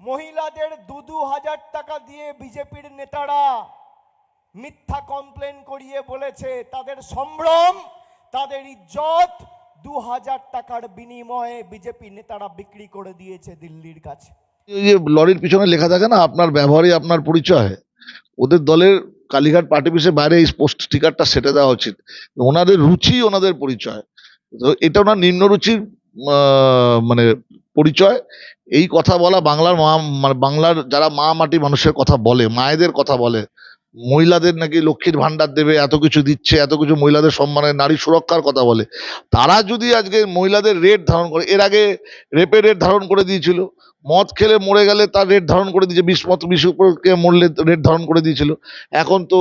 মহিলাদের দু দু হাজার টাকা দিয়ে বিজেপির নেতারা মিথ্যা কমপ্লেন করিয়ে বলেছে, তাদের সম্ভ্রম, তাদের ইজ্জত দু হাজার টাকার বিনিময়ে বিজেপি নেতারা বিক্রি করে দিয়েছে দিল্লির কাছে। যে লরির পিছনে লেখা থাকে না, আপনার ব্যবহারই আপনার পরিচয়। ওদের দলের কালীঘাট পার্টি অফিসের বাইরে এই পোস্ট স্টিকারটা সেটে দেওয়া উচিত। ওনাদের রুচি, ওনাদের পরিচয়। তো এটা ওনার নিম্ন রুচির মানে পরিচয়। এই কথা বলা বাংলার মা মানে বাংলার যারা মা মাটি মানুষের কথা বলে, মায়েদের কথা বলে, মহিলাদের নাকি লক্ষ্মীর ভান্ডার দেবে, এত কিছু দিচ্ছে, এত কিছু মহিলাদের সম্মানে নারী সুরক্ষার কথা বলে। তারা যদি আজকে মহিলাদের রেট ধারণ করে, এর আগে রেপের রেট ধারণ করে দিয়েছিল। মদ খেলে মরে গেলে তার রেট ধারণ করে দিয়েছে, বিষ মত বিষ উপরকে মরলে রেট ধারণ করে দিয়েছিল। এখন তো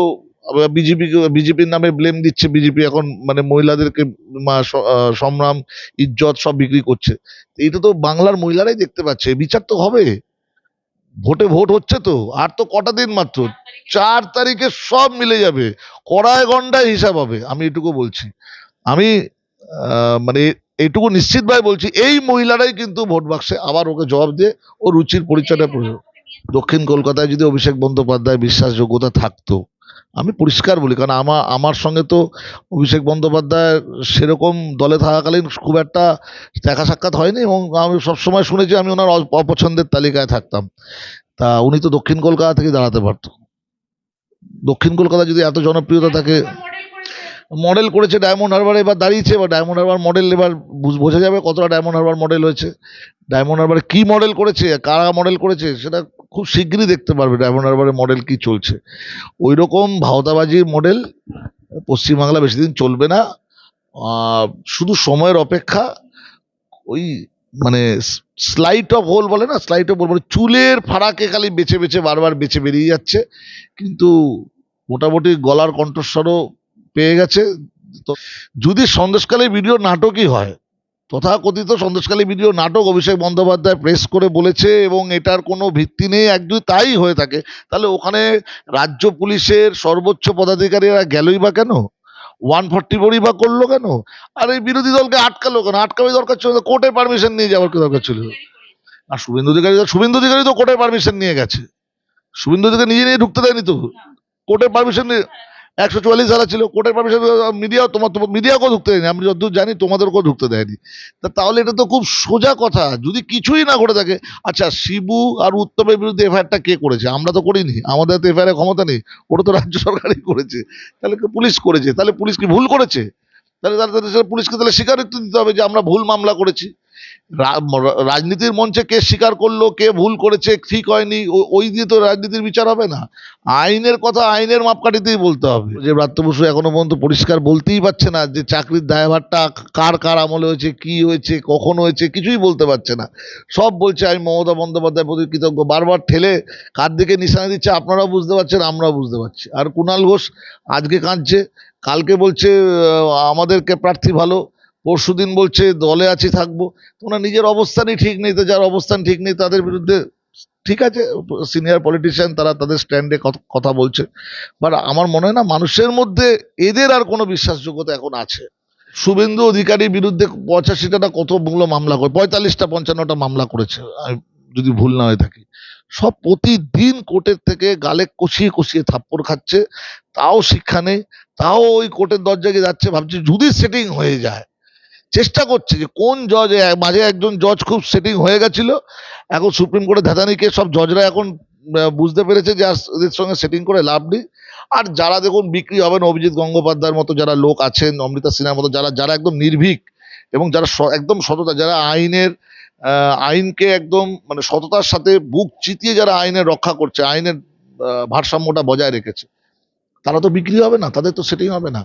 বিজেপি বিজেপির নামে ব্লেম দিচ্ছে। বিজেপি এখন মানে মহিলাদেরকে সম্রাম, ইজ্জত সব বিক্রি করছে। এইটা তো বাংলার মহিলারাই দেখতে পাচ্ছে। বিচার তো হবে। ভোটে ভোট হচ্ছে তো। আর তো কটা দিন মাত্র? চার তারিখে সব মিলে যাবে। কড়ায় গন্ডায় হিসাব হবে। আমি এটুকু বলছি। আমি মানে এইটুকু নিশ্চিতভাবে বলছি, এই মহিলারাই কিন্তু ভোট বাক্সে আবার ওকে জবাব দিয়ে ও রুচির পরিচয়টা দক্ষিণ কলকাতায় যদি অভিষেক বন্দ্যোপাধ্যায় বিশ্বাসযোগ্যতা থাকতো আমি পরিষ্কার বলি, কারণ আমার আমার সঙ্গে তো অভিষেক বন্দ্যোপাধ্যায় সেরকম দলে থাকাকালীন খুব একটা দেখা সাক্ষাৎ হয়নি এবং আমি সবসময় শুনেছি আমি ওনার অপছন্দের তালিকায় থাকতাম। তা উনি তো দক্ষিণ কলকাতা থেকে দাঁড়াতে পারতো। দক্ষিণ কলকাতা যদি এত জনপ্রিয়তা থাকে, মডেল করেছে ডায়মন্ড হারবার, এবার দাঁড়িয়েছে, এবার ডায়মন্ড হারবার মডেল এবার বোঝা যাবে কতটা ডায়মন্ড হারবার মডেল হয়েছে। ডায়মন্ড হারবার কি মডেল করেছে, কারা মডেল করেছে, সেটা খুব শিগগিরই দেখতে পারবে ডায়মন্ড হারবারের মডেল কি চলছে। ওই রকম ভাওতাবাজির মডেল পশ্চিমবাংলা বেশি দিন চলবে না। শুধু সময়ের অপেক্ষা, ওই মানে স্লাইট অফ হোল বলে না স্লাইট অফ হোল মানে চুলের ফাড়াকে খালি বেছে বেছে বারবার বেছে বেরিয়ে যাচ্ছে। কিন্তু মোটামুটি গলার কণ্ঠস্বরও পেয়ে গেছে। তো যদি সন্দেশকালে ভিডিও নাটকই হয় তথাকথিত সন্দেশকালী ভিডিও নাটক অভিষেক বন্দ্যোপাধ্যায় প্রেস করে বলেছে এবং এটার কোনো ভিত্তি নেই এক যদি তাই হয়ে থাকে তাহলে ওখানে রাজ্য পুলিশের সর্বোচ্চ পদাধিকারীরা গেলই বা কেন? ওয়ান ফর্টি ফোরই বা করল কেন? আর এই বিরোধী দলকে আটকালো কেন? আটকাবে দরকার ছিল কোর্টের পারমিশন নিয়ে যাওয়ার কি দরকার ছিল। আর শুভেন্দু অধিকারী শুভেন্দু অধিকারী তো কোর্টের পারমিশন নিয়ে গেছে। শুভেন্দু অধিকারী নিজে নিয়ে ঢুকতে দেয়নি তো? কোর্টের পারমিশন নিয়ে একশো চুয়াল্লিশ ধারা ছিল, কোর্টের পারমিশন মিডিয়াও তোমার মিডিয়াকেও ঢুকতে দেয়নি, আমি যতদূর জানি তোমাদেরকেও ঢুকতে দেয়নি। তা তাহলে এটা তো খুব সোজা কথা, যদি কিছুই না ঘটে থাকে আচ্ছা শিবু আর উত্তমের বিরুদ্ধে এফআইআরটা কে করেছে? আমরা তো করিনি, আমাদের তো এফআইআর ক্ষমতা নেই, ওটা তো রাজ্য সরকারই করেছে। তাহলে পুলিশ করেছে? তাহলে পুলিশ কি ভুল করেছে? তাহলে তাহলে পুলিশকে তাহলে স্বীকারোক্তি দিতে হবে যে আমরা ভুল মামলা করেছি। রাজনীতির মঞ্চে কে স্বীকার করল, কে ভুল করেছে, ঠিক হয়নি ওই দিয়ে তো রাজনীতির বিচার হবে না। আইনের কথা আইনের মাপকাঠিতেই বলতে হবে। যে ব্রাত্য বসু এখনও পর্যন্ত পরিষ্কার বলতেই পারছে না যে চাকরির দায়ভারটা কার কার আমলে হয়েছে, কি হয়েছে, কখন হয়েছে, কিছুই বলতে পারছে না। সব বলছে, আমি মমতা বন্দ্যোপাধ্যায় প্রতি কৃতজ্ঞ। বারবার ঠেলে কার দিকে নিশানা দিচ্ছে, আপনারাও বুঝতে পারছেন, আমরাও বুঝতে পারছি। আর কুণাল ঘোষ আজকে কাঁদছে, কালকে বলছে, আমাদেরকে প্রার্থী ভালো পরশুদিন বলছে দলে আছি, থাকব। ওনার নিজের অবস্থানই ঠিক নেই, তো যার অবস্থান ঠিক নেই তাদের বিরুদ্ধে ঠিক আছে সিনিয়র পলিটিশিয়ান তারা তাদের স্ট্যান্ডে কথা বলছে। বাট আমার মনে হয় না মানুষের মধ্যে এদের আর কোনো বিশ্বাসযোগ্যতা এখন আছে। শুভেন্দু অধিকারীর বিরুদ্ধে পঁচাশিটা কতগুলো মামলা করে, পঁয়তাল্লিশটা, পঞ্চান্নটা মামলা করেছে যদি ভুল না হয়ে থাকি। সব প্রতিদিন কোর্টের থেকে গালে কষিয়ে কষিয়ে থাপ্পড় খাচ্ছে, তাও শিক্ষা নেই, তাও ওই কোর্টের দরজায় গিয়ে যাচ্ছে, ভাবছে যদি সেটিং হয়ে যায় চেষ্টা করছে যে কোন জজ মাঝে একজন জজ খুব সেটিং হয়ে গেছিল, এখন সুপ্রিম কোর্টে ধ্যাতানিকে সব জজরা এখন বুঝতে পেরেছে যে এদের সঙ্গে সেটিং করে লাভ নেই। আর যারা দেখুন বিক্রি হবেন অভিজিৎ গঙ্গোপাধ্যায়ের মতো, যারা লোক আছেন, অমৃতা সিনহার মতো, যারা যারা একদম নির্ভীক এবং যারা একদম সততা, যারা আইনের আইনকে একদম মানে সততার সাথে বুক চিতিয়ে যারা আইনের রক্ষা করছে, আইনের ভারসাম্যটা বজায় রেখেছে। তারা তো বিক্রি হবে না, তাদের তো সেটিং হবে না।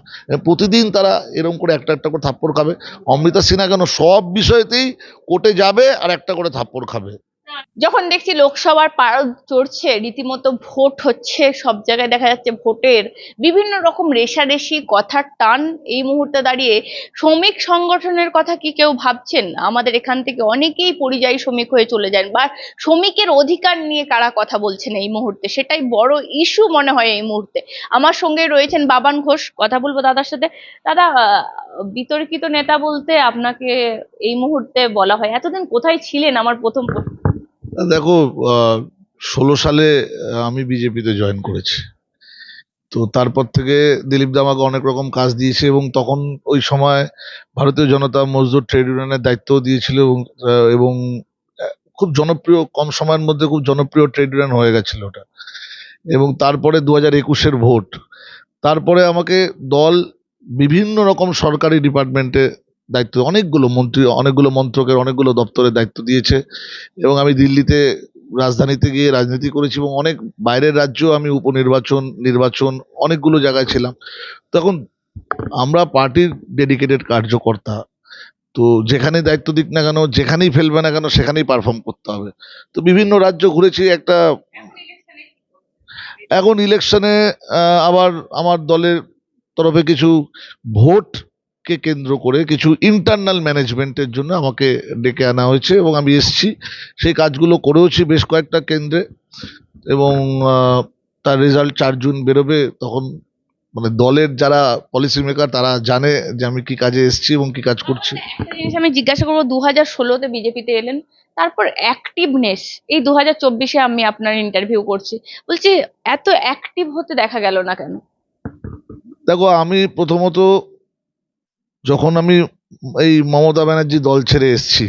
প্রতিদিন তারা এরকম করে একটা একটা করে থাপ্পড় খাবে। অমৃতা সিনহা কেন সব বিষয়তেই কোর্টে যাবে আর একটা করে থাপ্পড় খাবে। যখন দেখছি লোকসভার পারদ চড়ছে, রীতিমতো ভোট হচ্ছে, সব জায়গায় দেখা যাচ্ছে ভোটের বিভিন্ন রকম রেশারেশি, কথার টান এই মুহূর্তে দাঁড়িয়ে। শ্রমিক সংগঠনের কথা কি কেউ ভাবছেন? আমাদের এখান থেকে অনেকেই পরিযায়ী শ্রমিক হয়ে চলে যান, বা শ্রমিকের অধিকার নিয়ে কারা কথা বলছেন এই মুহূর্তে? সেটাই বড় ইস্যু মনে হয় এই মুহূর্তে। আমার সঙ্গে রয়েছেন বাবান ঘোষ, কথা বলব দাদার সাথে। দাদা বিতর্কিত নেতা বলতে আপনাকে এই মুহূর্তে বলা হয়, এতদিন কোথায় ছিলেন? আমার প্রথম প্রশ্ন। দেখো ষোলো সালে আমি বিজেপিতে জয়েন করেছি। তো তারপর থেকে দিলীপ দা আমাকে অনেক রকম কাজ দিয়েছে এবং তখন ওই সময় ভারতীয় জনতা মজদুর ট্রেড ইউনিয়নের দায়িত্বও দিয়েছিল এবং এবং খুব জনপ্রিয়, কম সময়ের মধ্যে খুব জনপ্রিয় ট্রেড ইউনিয়ন হয়ে গেছিল ওটা। এবং তারপরে দু হাজার একুশের ভোট। তারপরে আমাকে দল বিভিন্ন রকম সরকারি ডিপার্টমেন্টে দায়িত্ব, অনেকগুলো মন্ত্রী, অনেকগুলো মন্ত্রকের, অনেকগুলো দপ্তরের দায়িত্ব দিয়েছে। এবং আমি দিল্লিতে রাজধানীতে গিয়ে রাজনীতি করেছি এবং অনেক বাইরের রাজ্য আমি উপনির্বাচন, নির্বাচন অনেকগুলো জায়গায় ছিলাম। তখন আমরা পার্টির ডেডিকেটেড কার্যকর্তা, তো যেখানে দায়িত্ব দিক না কেন, যেখানেই ফেলবে না কেন, সেখানেই পারফর্ম করতে হবে। তো বিভিন্ন রাজ্য ঘুরেছি, একটা এখন ইলেকশনে আবার আমার দলের তরফে কিছু ভোটকে কেন্দ্র করে কিছু ইন্টারনাল ম্যানেজমেন্টের জন্য আমাকে ডেকে আনা হয়েছে এবং আমি এসেছি। সেই কাজগুলো করেওছি বেশ কয়েকটা কেন্দ্রে এবং তার রেজাল্ট চার জুন বেরোবে তখন মানে দলের যারা পলিসি মেকার তারা জানে যে আমি কি কাজে এসেছি এবং কি কাজ করছি। জিনিস আমি জিজ্ঞাসা করব দু হাজার ষোলোতে বিজেপিতে এলেন তারপর অ্যাক্টিভনেস এই দু হাজার চব্বিশে আমি আপনার ইন্টারভিউ করছি। বলছি এত অ্যাক্টিভ হতে দেখা গেল না কেন? দেখো আমি প্রথমত যখন আমি এই মমতা ব্যানার্জি দল ছেড়ে এসেছি,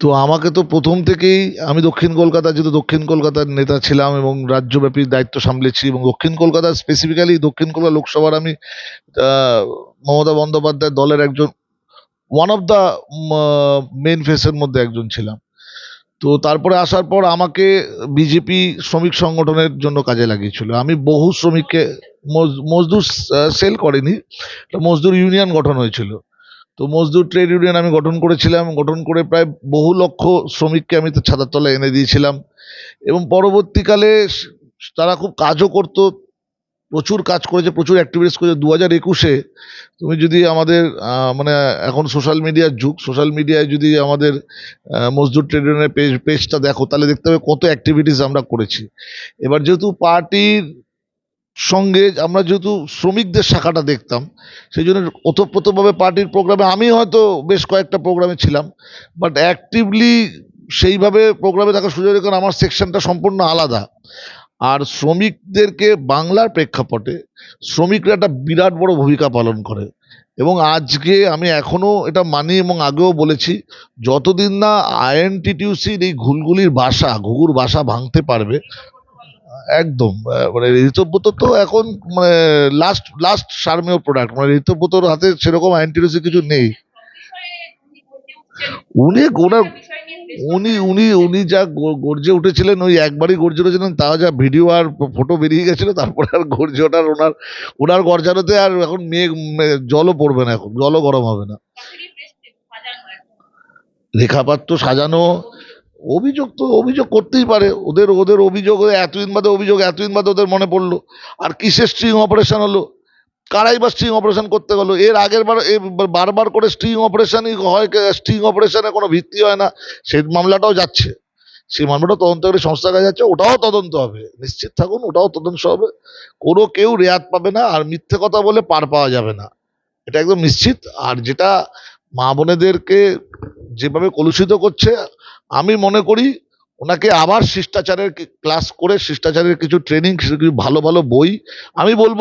তো আমাকে তো প্রথম থেকেই আমি দক্ষিণ কলকাতা যেহেতু দক্ষিণ কলকাতার নেতা ছিলাম এবং রাজ্যব্যাপী দায়িত্ব সামলেছি এবং দক্ষিণ কলকাতা স্পেসিফিক্যালি দক্ষিণ কলকাতা লোকসভার আমি মমতা বন্দ্যোপাধ্যায় দলের একজন ওয়ান অফ দ্য মেন ফেসের মধ্যে একজন ছিলাম। তো তারপরে আসার পর আমাকে বিজেপি শ্রমিক সংগঠনের জন্য কাজে লাগিয়েছিল। আমি বহু শ্রমিককে মজদুর সেল করেনি। মজদুর ইউনিয়ন গঠন হয়েছিল। তো মজদুর ট্রেড ইউনিয়ন আমি গঠন করেছিলাম। গঠন করে প্রায় বহু লক্ষ শ্রমিককে আমি তো ছাতার তলায় এনে দিয়েছিলাম। এবং পরবর্তীকালে তারা খুব কাজও করতো। প্রচুর কাজ করেছে, প্রচুর অ্যাক্টিভিটিস করেছে। দু হাজার একুশে তুমি যদি আমাদের মানে এখন সোশ্যাল মিডিয়ার যুগ সোশ্যাল মিডিয়ায় যদি আমাদের মজদুর ট্রেড ইউনিয়নের পেজ পেজটা দেখো, তাহলে দেখতে হবে কত অ্যাক্টিভিটিস আমরা করেছি। এবার যেহেতু পার্টির সঙ্গে আমরা যেহেতু শ্রমিকদের শাখাটা দেখতাম সেই জন্য ওতপ্রোতভাবে পার্টির প্রোগ্রামে আমি হয়তো বেশ কয়েকটা প্রোগ্রামে ছিলাম বাট অ্যাক্টিভলি সেইভাবে প্রোগ্রামে থাকার সুযোগ কারণ আমার সেকশনটা সম্পূর্ণ আলাদা। আর শ্রমিকদেরকে বাংলার প্রেক্ষাপটে শ্রমিকরা একটা বিরাট বড় ভূমিকা পালন করে। এবং আজকে আমি এখনও এটা মানি এবং আগেও বলেছি, যতদিন না আইএনটিটিউসির এই ঘুলগুলির বাসা, ঘুঘুর বাসা ভাঙতে পারবে একদম মানে ঋতব্রত তো এখন মানে লাস্ট লাস্ট সার্মেয় প্রোডাক্ট মানে ঋতব্রতর হাতে সেরকম আইএনটিটিউসি কিছু নেই। উনি ওনার উনি উনি উনি যা গর্জে উঠেছিলেন, ওই একবারই গর্জে উঠেছিলেন, তাও যা ভিডিও আর ফটো বেরিয়ে গেছিল, তারপরে আর গর্জে ওঠার, ওনার ওনার গর্জানোতে আর এখন মেঘ জলও পড়বে না এখন, জলও গরম হবে না। রেখাপাত্র সাজানো অভিযোগ তো অভিযোগ করতেই পারে। ওদের ওদের অভিযোগ এতদিন বাদে অভিযোগ এতদিন বাদে ওদের মনে পড়ল। আর কিসের স্ট্রিং অপারেশন হলো? কারাই বা স্ট্রিং অপারেশন করতে গেলো? এর আগের বার বারবার করে স্ট্রিং অপারেশনই হয় স্ট্রিং অপারেশনে কোনো ভিত্তি হয় না। সেই মামলাটাও যাচ্ছে। সেই মামলাটা তদন্তকারী সংস্থার কাছে যাচ্ছে, ওটাও তদন্ত হবে। নিশ্চিত থাকুন, ওটাও তদন্ত হবে। কোনো কেউ রেয়াত পাবে না, আর মিথ্যে কথা বলে পার পাওয়া যাবে না। এটা একদম নিশ্চিত। আর যেটা মা বোনেদেরকে যেভাবে কলুষিত করছে আমি মনে করি ওনাকে আবার শিষ্টাচারের ক্লাস করে শিষ্টাচারের কিছু ট্রেনিং কিছু ভালো ভালো বই। আমি বলব,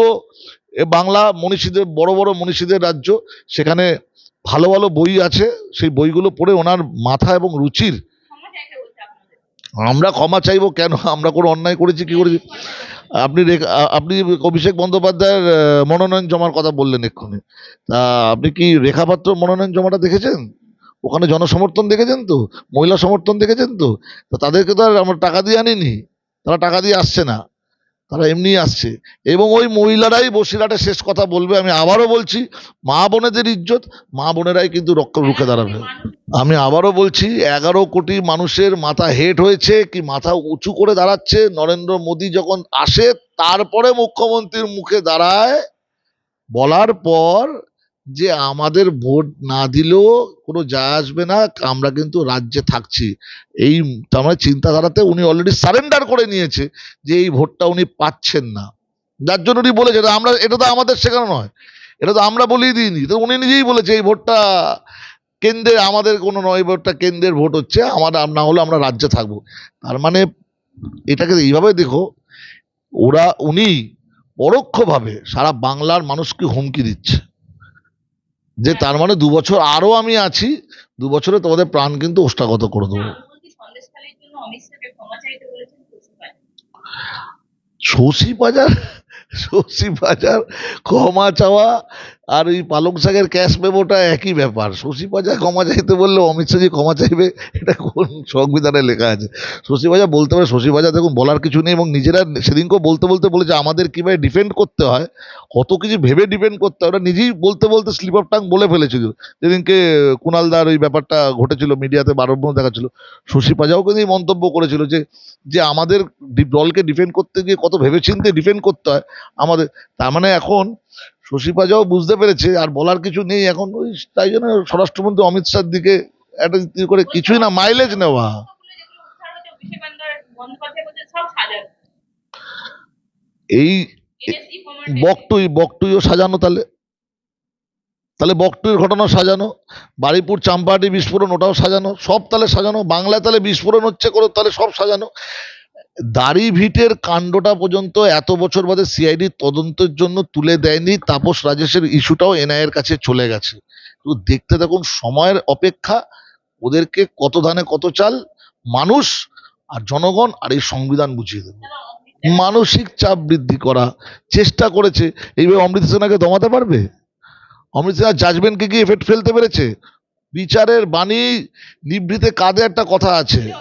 এ বাংলা মনীষীদের, বড় বড় মনীষীদের রাজ্য, সেখানে ভালো ভালো বই আছে। সেই বইগুলো পড়ে ওনার মাথা এবং রুচির। আমরা ক্ষমা চাইব কেন? আমরা কোনো অন্যায় করেছি, কি করেছি? আপনি আপনি অভিষেক বন্দ্যোপাধ্যায়ের মনোনয়ন জমার কথা বললেন এক্ষুনি। তা আপনি কি রেখাপাত্র মনোনয়ন জমাটা দেখেছেন? ওখানে জনসমর্থন দেখেছেন তো? মহিলা সমর্থন দেখেছেন তো? তাদেরকে তো আর আমরা টাকা দিয়ে আনিনি। তারা টাকা দিয়ে আসছে না। তারা এমনি আসছে। এবং ওই মহিলারাই বসিরহাটে শেষ কথা বলবে আমি আবারও বলছি, মা বোনেদের ইজ্জত, মা বোনেরাই কিন্তু রক্ষা রুখে দাঁড়াবে। আমি আবারও বলছি, এগারো কোটি মানুষের মাথা হেট হয়েছে কি মাথা উঁচু করে দাঁড়াচ্ছে। নরেন্দ্র মোদী যখন আসে, তারপরে মুখ্যমন্ত্রীর মুখে দাঁড়ায়, বলার পর যে আমাদের ভোট না দিলেও কোনো যায় আসবে না, আমরা কিন্তু রাজ্যে থাকছি। এই আমার চিন্তাধারাতে উনি অলরেডি সারেন্ডার করে নিয়েছে যে এই ভোটটা উনি পাচ্ছেন না। যার জন্য উনি বলেছে আমরা, এটা তো আমাদের শেখানো নয়। এটা তো আমরা বলেই দিইনি। তো উনি নিজেই বলেছে, এই ভোটটা কেন্দ্রে, আমাদের কোনো নয় ভোটটা কেন্দ্রের ভোট হচ্ছে, আমার, না হলে আমরা রাজ্যে থাকব। তার মানে এটাকে এইভাবে দেখো, ওরা, উনি পরোক্ষভাবে সারা বাংলার মানুষকে হুমকি দিচ্ছে। যে তার মানে দু বছর আরও আমি আছি দু বছরে তোমাদের প্রাণ কিন্তু ওষ্ঠাগত করে দেবো কুশিপাল। শশী বাজার শশী বাজার ক্ষমা চাওয়া আর ওই পালং শাকের ক্যাশ মেমোটা একই ব্যাপার। শশী বাজার ক্ষমা চাইতে বললে অমিত শাহজি ক্ষমা চাইবে, এটা কোন সংবিধানে লেখা আছে? শশী বাজার বলতে পারে, শশী বাজার দেখুন বলার কিছু নেই এবং নিজেরা সেদিনকেও বলতে বলতে বলেছে, আমাদের কীভাবে ডিফেন্ড করতে হয়, কত কিছু ভেবে ডিপেন্ড করতে হয়। ওরা নিজেই বলতে বলতে স্লিপ অফ টাং বলে ফেলেছিল। যেদিনকে কুণালদার ওই ব্যাপারটা ঘটেছিল, মিডিয়াতে বারম্য দেখাচ্ছিল, শশী পাজাও কিন্তু মন্তব্য করেছিল যে যে আমাদের দলকে ডিফেন্ড করতে গিয়ে কত ভেবেচিন্তে ডিফেন্ড করতে হয়। আমাদের, তার মানে এখন শশী পাজাও বুঝতে পেরেছে, আর বলার কিছু নেই এখন। ওই তাই জন্য স্বরাষ্ট্রমন্ত্রী অমিত শাহর দিকে করে কিছুই না মাইলেজ নেওয়া। এই বকটুই বকটুইও সাজানো তাহলে। তাহলে বকটুইয়ের ঘটনা সাজানো, বারিপুর, চাম্পাহাটি বিস্ফোরণ ওটাও সাজানো, সব তাহলে সাজানো, বাংলায় তাহলে বিস্ফোরণ হচ্ছে করে তাহলে সব সাজানো। দাড়ি ভিটের কাণ্ডটা পর্যন্ত এত বছর বাদে সিআইডি তদন্তের জন্য তুলে দেয়নি। তাপস রাজেশের ইস্যুটাও এনআইয়ের কাছে চলে গেছে। তো দেখতে থাকুন, সময়ের অপেক্ষা, ওদেরকে কত ধানে কত চাল, মানুষ আর জনগণ আর এই সংবিধান বুঝিয়ে দেবে। মানসিক চাপ বৃদ্ধি করা, চেষ্টা করেছে। এইভাবে অমৃত সেনাকে দমাতে পারবে? অমৃত সেনা জাজমেন্টকে কি এফেক্ট ফেলতে পেরেছে? বিচারের বাণী নিভৃতে কাঁধে একটা কথা আছে।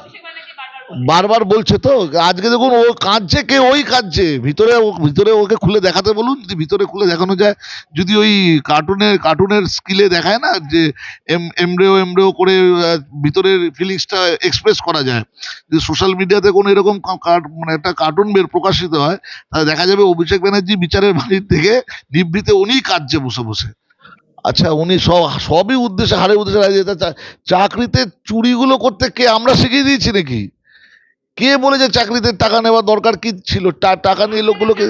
বারবার বলছে তো, আজকে দেখুন ও কাঁদছে, কে ওই কাঁদছে? ভিতরে ভিতরে ওকে খুলে দেখাতে বলুন, যদি ভিতরে খুলে দেখানো যায়, যদি ওই কার্টুনের কার্টুনের স্কিলে দেখায় না, যে এম এমব্রেও এমব্রেও করে ভিতরের ফিলিংসটা এক্সপ্রেস করা যায়। যদি সোশ্যাল মিডিয়াতে কোনো এরকম মানে একটা কার্টুন বের প্রকাশিত হয়, তাহলে দেখা যাবে অভিষেক ব্যানার্জি বিচারের বাড়ির থেকে নিভৃতে উনিই কাঁদছে বসে বসে। আচ্ছা উনি সব, সবই উদ্দেশ্যে, হারের উদ্দেশ্যে চাকরিতে চুরিগুলো করতে কে, আমরা শিখিয়ে দিয়েছি নাকি? কে বলেছে চাকরিতে টাকা নেওয়া দরকার কি ছিল? টাকা নিয়ে লোকগুলোকে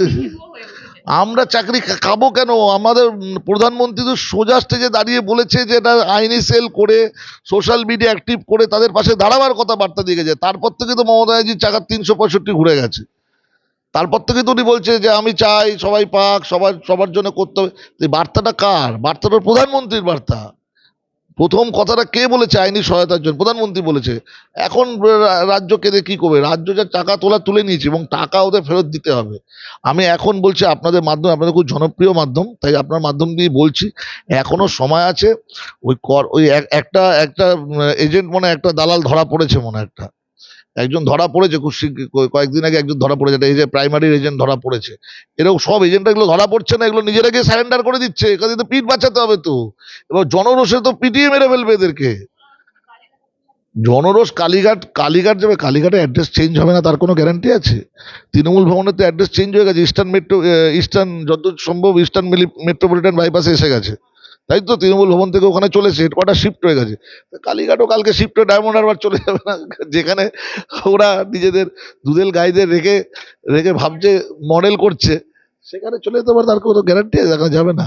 আমরা চাকরি খাব কেন? আমাদের প্রধানমন্ত্রী তো সোজা স্টেজে দাঁড়িয়ে বলেছে যে এটা আইনি সেল করে সোশ্যাল মিডিয়া অ্যাক্টিভ করে তাদের পাশে দাঁড়াবার কথা বার্তা দিয়ে গেছে। তারপর থেকে তো মমতা চাকার তিনশো পঁয়ষট্টি ঘুরে গেছে। তারপর থেকে তো উনি বলছে যে আমি চাই সবাই পাক, সবার সবার জন্য করতে হবে। বার্তাটা কার? বার্তাটা প্রধানমন্ত্রীর বার্তা। প্রথম কথাটা কে বলেছে? আইনি সহায়তার জন্য। প্রধানমন্ত্রী বলেছে। এখন রাজ্য কেঁদে কি করবে? রাজ্য যা টাকা তোলা, তুলে নিয়েছে এবং টাকা ওদের ফেরত দিতে হবে। আমি এখন বলছি, আপনাদের মাধ্যমে, আপনাদের খুব জনপ্রিয় মাধ্যম, তাই আপনার মাধ্যম দিয়ে বলছি এখনও সময় আছে, ওই কর, ওই এক- একটা একটা এজেন্ট মনে একটা দালাল ধরা পড়েছে মনে একটা। একজন ধরা পড়েছে খুব কয়েকদিন আগে একজন ধরা পড়েছে এই যে প্রাইমারি এজেন্ট ধরা পড়েছে। এরকম সব এজেন্ট এগুলো ধরা পড়ছে না, এগুলো নিজেরা গিয়ে সারেন্ডার করে দিচ্ছে। এখানে তো পিঠ বাঁচাতে হবে তো। এবার জনরোষে তো পিটিয়ে মেরে ফেলবে এদেরকে। জনরোষ কালীঘাট কালীঘাট যাবে কালীঘাটে অ্যাড্রেস চেঞ্জ হবে না, তার কোনো গ্যারান্টি আছে? তৃণমূল ভবনের তো অ্যাড্রেস চেঞ্জ হয়ে গেছে ইস্টার্ন মেট্রো ইস্টার্ন যত সম্ভব ইস্টার্ন মেট্রোপলিটন বাইপাসে এসে গেছে। তাই তো তৃণমূল ভবন থেকে ওখানে চলেছে হেডকোয়ার্টার শিফট হয়ে গেছে। কালীঘাটও কালকে শিফট হয়ে ডায়মন্ড হারবার চলে যাবে না। যেখানে ওরা নিজেদের দুধেল গাইদের রেখে রেখে ভাবছে মডেল করছে, সেখানে চলে যেতে পারে, তার কোনো গ্যারান্টি দেখা যাবে না।